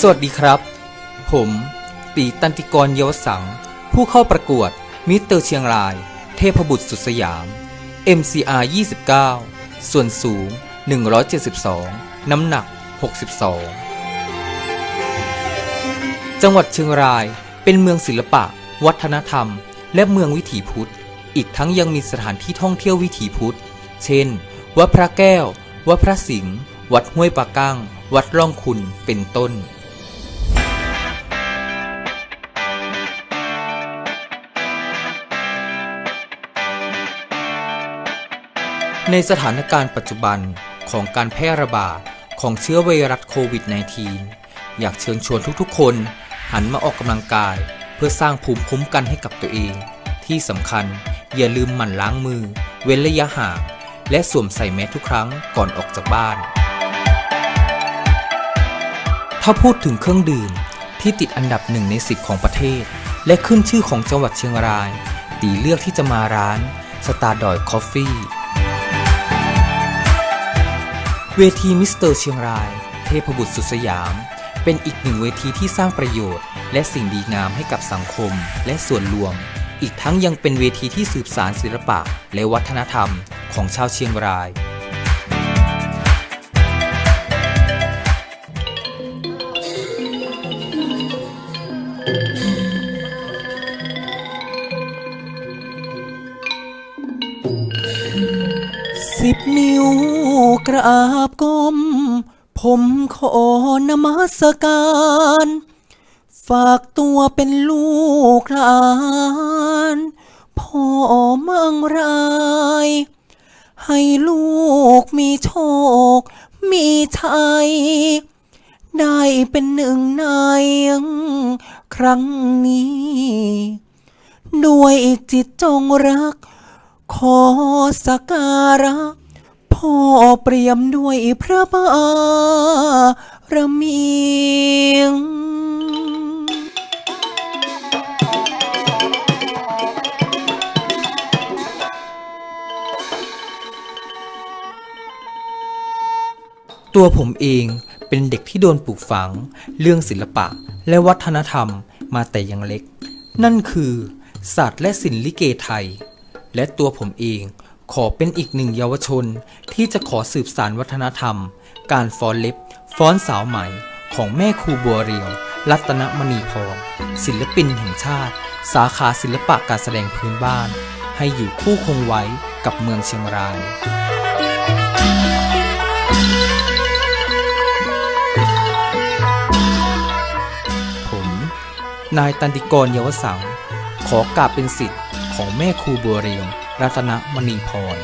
สวัสดีครับ ผมตีตันติกรเยาวสัง ผู้เข้าประกวดมิสเตอร์เชียงราย เทพบุตรสุดสยาม MCR 29 ส่วนสูง 172 น้ำหนัก 62 จังหวัดเชียงรายเป็นเมืองศิลปะ วัฒนธรรม และเมืองวิถีพุทธ อีกทั้งยังมีสถานที่ท่องเที่ยววิถีพุทธ เช่น วัดพระแก้ว วัดพระสิงห์ วัดห้วยปะกั้ง วัดร่องคุณ เป็นต้น ในสถานการณ์ปัจจุบันของการแพร่ระบาดของเชื้อไวรัสโควิด -19 อยากเชิญชวนทุกๆ คนหันมาออกกำลังกาย เพื่อสร้างภูมิคุ้มกันให้กับตัวเอง ที่สำคัญอย่าลืมหมั่นล้างมือ เว้นระยะห่างและสวมใส่แมสทุกครั้งก่อนออกจากบ้าน ถ้าพูดถึงเครื่องดื่มที่ติดอันดับหนึ่งในสิบของประเทศ และขึ้นชื่อของจังหวัดเชียงราย ตีเลือกที่จะมาร้านสตาร์ดอยคอฟฟี่ เวทีมิสเตอร์เชียงราย เทพบุตรสุดสยาม เป็นอีกหนึ่งเวทีที่สร้างประโยชน์ และสิ่งดีงามให้กับสังคมและส่วนรวม อีกทั้งยังเป็นเวทีที่สืบสารศิลปะ และวัฒนธรรมของชาวเชียงราย สิบนิ้วกราบก้ม ผมขอนมัสการ ฝากตัวเป็นลูกหลานพ่อมั่งราย ให้ลูกมีโชค มีชัย ได้เป็นหนึ่งในครั้งนี้ ด้วยจิตจงรัก ขอสักการะ พ่อเปรียมด้วยพระบารมีตัวผมเองเป็นเด็กที่โดนปลูกฝัง เรื่องศิลปะและวัฒนธรรมมาแต่ยังเล็ก นั่นคือศาสตร์และศิลป์ลิเกไทย และตัวผมเองขอเป็นอีกหนึ่งเยาวชนที่จะขอสืบสานวัฒนธรรม การฟ้อนเล็บ ฟ้อนสาวไหมของแม่ครูบัวเรียว รัตนมณีพรศิลปินแห่งชาติ สาขาศิลปะการแสดงพื้นบ้าน ให้อยู่คู่คงไว้กับเมืองเชียงรายผม นายตันติกรเยาวสัง ขอกราบเป็นสิทธิ ของแม่ครูบัวเรียง รัตนมณีพร